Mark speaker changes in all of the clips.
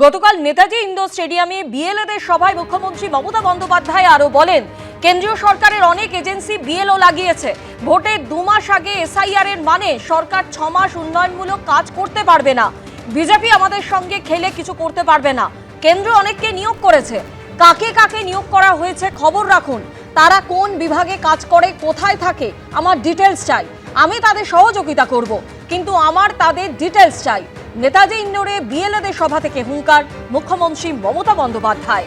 Speaker 1: গতকাল নেতাজি ইন্ডোর স্টেডিয়ামে বিএলএদের সভায় মুখ্যমন্ত্রী মমতা বন্দ্যোপাধ্যায় আরও বলেন, কেন্দ্রীয় সরকারের অনেক এজেন্সি বিএলও লাগিয়েছে। ভোটের দু মাস আগে এসআইআর এর মানে সরকার ছ মাস উন্নয়নমূলক কাজ করতে পারবে না। বিজেপি আমাদের সঙ্গে খেলে কিছু করতে পারবে না। কেন্দ্র অনেককে নিয়োগ করেছে। কাকে কাকে নিয়োগ করা হয়েছে খবর রাখুন। তারা কোন বিভাগে কাজ করে, কোথায় থাকে, আমার ডিটেলস চাই। আমি তাদের সহযোগিতা করব। কিন্তু আমার তাদের ডিটেলস চাই। নেতাজি ইন্ডোরে বিএলএদের সভা থেকে হুঙ্কার, মুখ্যমন্ত্রী মমতা বন্দ্যোপাধ্যায়।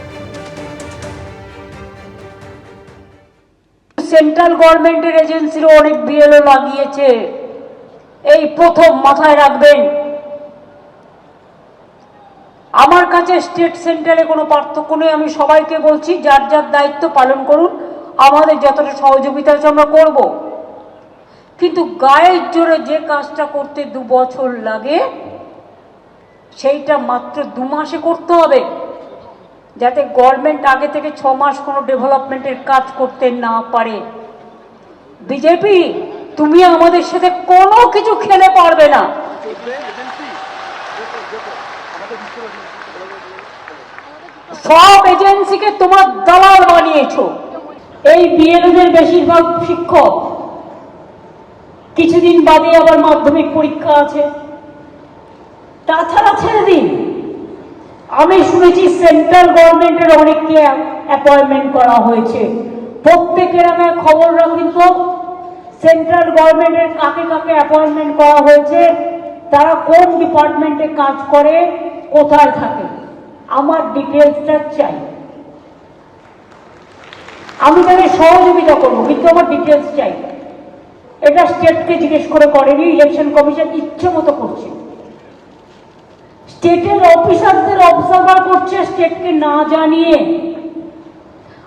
Speaker 2: সেন্ট্রাল গভর্নমেন্টের এজেন্সিরও অনেক বিএলও লাগিয়েছে এই প্রথম মাথায় রাখবেন, আমার কাছে স্টেট সেন্টারে কোনো পার্থক্য নেই। আমি সবাইকে বলছি, যার যার দায়িত্ব পালন করুন, আমাদের যতটা সহযোগিতা আছে আমরা করব। কিন্তু গায়ের জোরে যে কাজটা করতে দু বছর লাগে সেইটা মাত্র দু মাসে করতে হবে। যাতে গভর্নমেন্ট আগে থেকে ছ মাস কোনো ডেভেলপমেন্টের কাজ করতে না পারে। বিজেপি তুমি আমাদের সাথে কোনো কিছু খেলে পারবে না। সব এজেন্সিকে তোমার দালাল বানিয়েছো। এই বিএলওদের বেশিরভাগ শিক্ষক কিছুদিন বাদে আবার মাধ্যমিক পরীক্ষা আছে। তাছাড়া ছেড়ে দিন। আমি শুনেছি সেন্ট্রাল গভর্নমেন্টের অনেককে অ্যাপয়েন্টমেন্ট করা হয়েছে। প্রত্যেকের আমি খবর রাখুন তো, সেন্ট্রাল গভর্নমেন্টের কাকে কাকে অ্যাপয়েন্টমেন্ট করা হয়েছে, তারা কোন ডিপার্টমেন্টে কাজ করে, কোথায় থাকে। আমার ডিটেলসটা চাই। আমি তাদের সহযোগিতা করব, কিন্তু আমার ডিটেলস চাই। এটা স্টেটকে জিজ্ঞেস করে করেনি ইলেকশন কমিশন ইচ্ছে মতো করছে। স্টেটের অফিসারদের অবজার্ভার করছে স্টেটকে না জানিয়ে।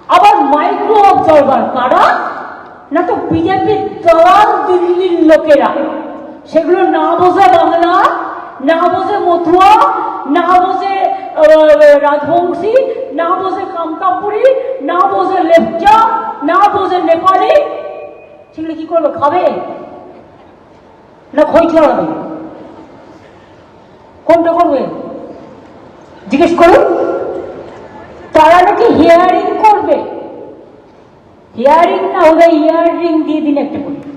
Speaker 2: আবার মাইক্রো অবজার্ভার কারা? না তো বিজেপির দলাল দিল্লির লোকেরা। সেগুলো না বোঝে বাংলা, না বোঝে মথুয়া, না বোঝে রাজবংশী, না বোঝে কামতাপুরি না বোঝে লেপচা, না বোঝে নেপালি। সেগুলো কি করবে? খাবে? না খই ছড়াবে কোনটা করবে? জিজ্ঞেস করুন। তারা নাকি হিয়ারিং করবে। হিয়ারিং না হলে হিয়ারিং দিয়ে দিন একটা করে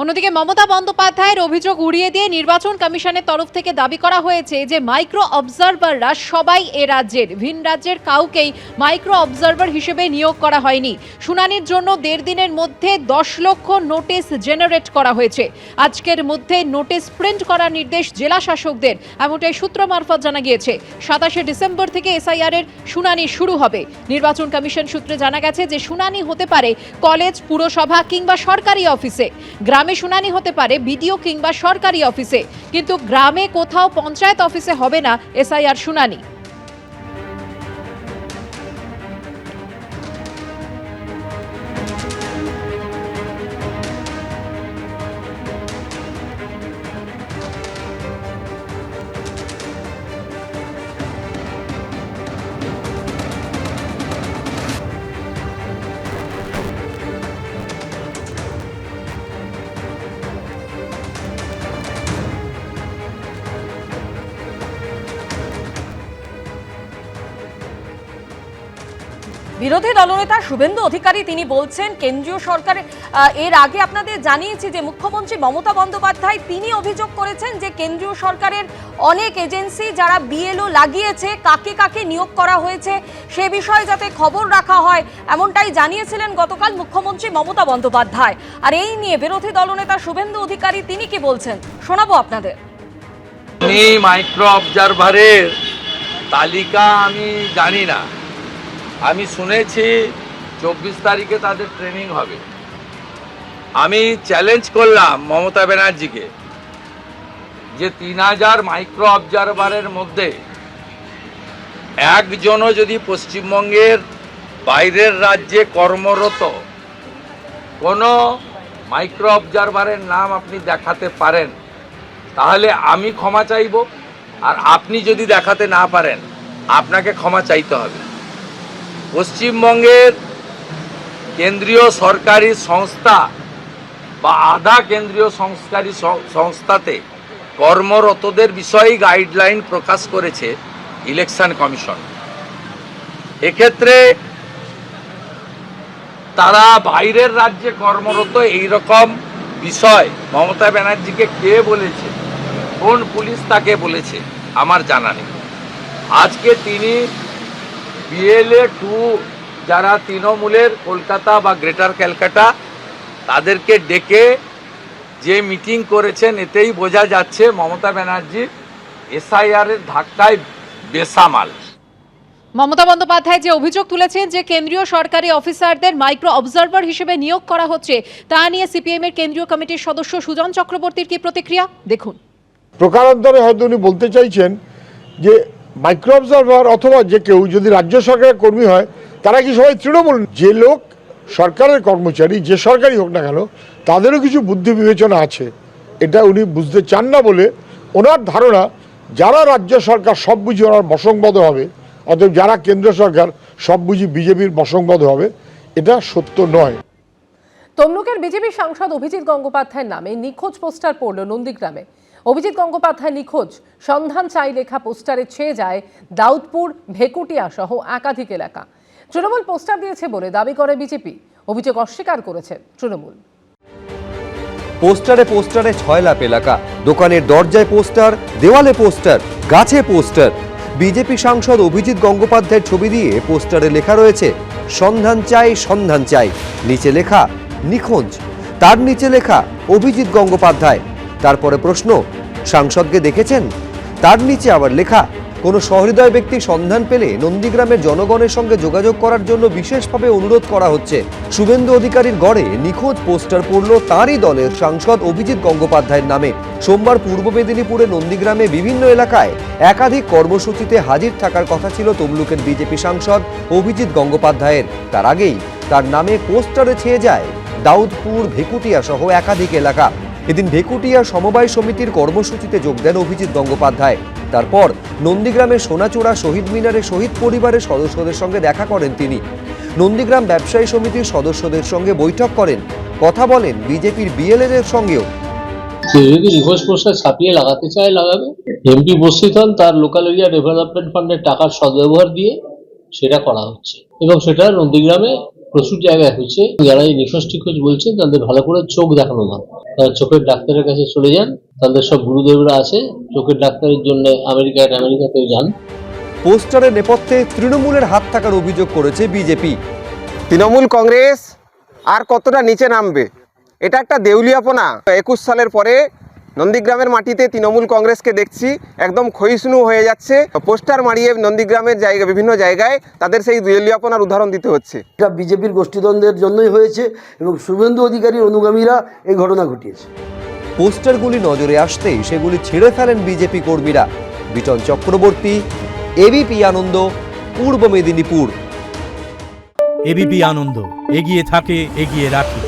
Speaker 3: অন্যদিকে মমতা বন্দ্যোপাধ্যায়ের অভিযোগ উড়িয়ে দিয়ে নির্বাচন কমিশনের তরফ থেকে দাবি করা হয়েছে যে মাইক্রো অবজারভাররা সবাই এ রাজ্যের, ভিন রাজ্যের কাউকেই মাইক্রো অবজারভার হিসেবে নিয়োগ করা হয়নি। শুনানির জন্য দেড় দিনের মধ্যে দশ লক্ষ নোটিশ জেনারেট করা হয়েছে। আজকের মধ্যে নোটিশ প্রিন্ট করার নির্দেশ জেলা শাসকদের, এমনটাই সূত্র মারফত জানা গিয়েছে। সাতাশে ডিসেম্বর থেকে এসআইআর এর শুনানি শুরু হবে। নির্বাচন কমিশন সূত্রে জানা গেছে যে শুনানি হতে পারে কলেজ, পুরসভা কিংবা সরকারি অফিসে। গ্রামে শুনানি হতে পারে বিডিও কিংবা সরকারি অফিসে। কিন্তু গ্রামে কোথাও পঞ্চায়েত অফিসে হবে না এসআইআর শুনানি।
Speaker 1: বিরোধী দলনেতা শুভেন্দু অধিকারী তিনি বলছেন, কেন্দ্রীয় সরকারের এর আগে আপনাদের জানিয়েছি যে মুখ্যমন্ত্রী মমতা বন্দ্যোপাধ্যায় তিনি অভিযোগ করেছেন যে কেন্দ্রীয় সরকারের অনেক এজেন্সি যারা বিএলও লাগিয়েছে, কাকে কাকে নিয়োগ করা হয়েছে সে বিষয়ে যাতে খবর রাখা হয়, এমনটাই জানিয়েছিলেন গতকাল মুখ্যমন্ত্রী মমতা বন্দ্যোপাধ্যায়। আর এই নিয়ে বিরোধী দলনেতা শুভেন্দু অধিকারী তিনি কি বলছেন, শোনাবো আপনাদের।
Speaker 4: মাইক্রো অবজারভারের তালিকা আমি জানি না। আমি শুনেছি চব্বিশ তারিখে তাদের ট্রেনিং হবে। আমি চ্যালেঞ্জ করলাম মমতা ব্যানার্জিকে যে তিন হাজার মাইক্রো অবজারভারের মধ্যে একজনও যদি পশ্চিমবঙ্গের বাইরের রাজ্যে কর্মরত, কোনো মাইক্রো অবজারভারের নাম আপনি দেখাতে পারেন, তাহলে আমি ক্ষমা চাইব। আর আপনি যদি দেখাতে না পারেন, আপনাকে ক্ষমা চাইতে হবে। পশ্চিমবঙ্গের কেন্দ্রীয় সরকারি সংস্থা বা আধা কেন্দ্রীয় সংস্কারী সংস্থাতে কর্মরতদের বিষয়ে গাইডলাইন প্রকাশ করেছে ইলেকশন কমিশন। এক্ষেত্রে তারা বাইরের রাজ্যে কর্মরত এই রকম বিষয় মমতা ব্যানার্জিকে কে বলেছে? কোন পুলিশ তাকে বলেছে? আমার জানা নেই। আজকে তিনি বিএলএ টু যারা তৃণমূলের কলকাতা বা গ্রেটার ক্যালকাটা তাদেরকে ডেকে যে মিটিং করেছেন এতেই বোঝা যাচ্ছে মমতা ব্যানার্জি এসআইআর এর ধাক্কায় বেসামাল।
Speaker 3: মমতা বন্দ্যোপাধ্যায় যে অভিযোগ তুলেছেন যে কেন্দ্রীয় সরকারি অফিসারদের মাইক্রো অবজারভার হিসেবে নিয়োগ করা হচ্ছে তা নিয়ে সিপিএম এর কেন্দ্রীয় কমিটির সদস্য সুজন চক্রবর্তীর কি প্রতিক্রিয়া? দেখুন।
Speaker 5: প্রকারান্তরে হয়তো উনি বলতে চাইছেন যে মাইক্রো অবজারভার অথবা যে কেউ যদি রাজ্য সরকারের কর্মী হয়, তারা কি সবাই তৃণমূল? যে লোক সরকারের কর্মচারী, যে সরকারি হোক না কেন, তাদেরও কিছু বুদ্ধি বিবেচনা আছে। এটা উনি বুঝতে চান না বলে ওনার ধারণা, যারা রাজ্য সরকার সব বুঝি ওনার বসংবদ হবে, অতএব যারা কেন্দ্র সরকার সব বুঝি বিজেপির বসংবদ হবে, এটা সত্য নয়।
Speaker 6: তমলুকের বিজেপি সাংসদ অভিজিৎ গঙ্গোপাধ্যায়ের নামে নিখোঁজ পোস্টার পড়ল নন্দীগ্রামে। অভিজিৎ গঙ্গোপাধ্যায় নিখোঁজ। সন্ধান চাই লেখা পোস্টারে ছেয়ে যায় দাউদপুর ভেকুটিয়া সহ একাধিক এলাকা। তৃণমূল পোস্টার দিয়েছে বলে দাবি করে বিজেপি। অভিযোগ অস্বীকার করেছে তৃণমূল।
Speaker 7: পোস্টারে পোস্টারে ছয় লাখ এলাকা। দোকানের দরজায় পোস্টার, দেওয়ালে পোস্টার, গাছে পোস্টার। বিজেপি সাংসদ অভিজিৎ গঙ্গোপাধ্যায়ের ছবি দিয়ে পোস্টারে লেখা রয়েছে, সন্ধান চাই সন্ধান চাই। নিচে লেখা, নিখোঁজ। তার নিচে লেখা, অভিজিৎ গঙ্গোপাধ্যায়। তারপরে প্রশ্ন সাংসদকে দেখেছেন? তার নিচে আবার লেখা, কোনো সহৃদয় ব্যক্তির সন্ধান পেলে নন্দীগ্রামের জনগণের সঙ্গে যোগাযোগ করার জন্য বিশেষভাবে অনুরোধ করা হচ্ছে। শুভেন্দু অধিকারীর গড়ে নিখোঁজ পোস্টার পড়ল তাঁরই দলের সাংসদ অভিজিৎ গঙ্গোপাধ্যায়ের নামে। সোমবার পূর্ব মেদিনীপুরে নন্দীগ্রামে বিভিন্ন এলাকায় একাধিক কর্মসূচিতে হাজির থাকার কথা ছিল তমলুকের বিজেপি সাংসদ অভিজিৎ গঙ্গোপাধ্যায়ের। তার আগেই তার নামে পোস্টারে ছেয়ে যায় দাউদপুর ভেকুটিয়া সহ একাধিক এলাকা। এদিন ভেকুটিয়া সমবায় সমিতির কর্মসূচিতে যোগ দেন অভিজিৎ গঙ্গোপাধ্যায়। তারপর নন্দীগ্রামের সোনাচূড়া শহীদ মিনারে শহীদ পরিবারের সদস্যদের সঙ্গে দেখা করেন তিনি। নন্দীগ্রাম ব্যবসায়ী সমিতির সদস্যদের সঙ্গে বৈঠক করেন। কথা বলেন বিজেপির বিএলএদের সঙ্গেও।
Speaker 8: কেউ যদি রিভার্স ছাপিয়ে লাগাতে চায় লাগাবে। এমপি উপস্থিত হন, তার লোকাল এরিয়া ডেভেলপমেন্ট ফান্ডের টাকার সদ্ব্যবহার দিয়ে সেটা করা হচ্ছে। এবং সেটা নন্দীগ্রামে প্রচুর জায়গায় হচ্ছে যারা এই নিখোঁজ টিখোঁজ বলছে তাদের ভালো করে চোখ দেখানো না তারা চোখের ডাক্তারের কাছে চলে যান। তাদের সব গুরুদেবরা আছে। চোখের ডাক্তারের জন্য আমেরিকায় আমেরিকাতেও যান।
Speaker 7: পোস্টারের নেপথ্যে তৃণমূলের হাত থাকার অভিযোগ করেছে বিজেপি।
Speaker 9: তৃণমূল কংগ্রেস আর কতটা নিচে নামবে এটা একটা দেউলিয়াপনা। একুশ সালের পরে নন্দীগ্রামের মাটিতে তৃণমূল কংগ্রেসকে দেখছি একদম ক্ষয়িষ্ণু হয়ে যাচ্ছে। পোস্টার মারিয়ে নন্দীগ্রামের জায়গা বিভিন্ন জায়গায় তাদের সেই দেউলিয়াপনার উদাহরণ দিতে হচ্ছে।
Speaker 10: এটা বিজেপির গোষ্ঠীদ্বন্দ্বের জন্যই হয়েছে এবং শুভেন্দু অধিকারীর অনুগামীরা এই ঘটনা ঘটিয়েছে।
Speaker 7: পোস্টারগুলি নজরে আসতেই সেগুলি ছেড়ে ফেলেন বিজেপি কর্মীরা। বিটন চক্রবর্তী এবিপি আনন্দ পূর্ব মেদিনীপুর।
Speaker 11: এবিপি আনন্দ এগিয়ে থাকে এগিয়ে রাখে।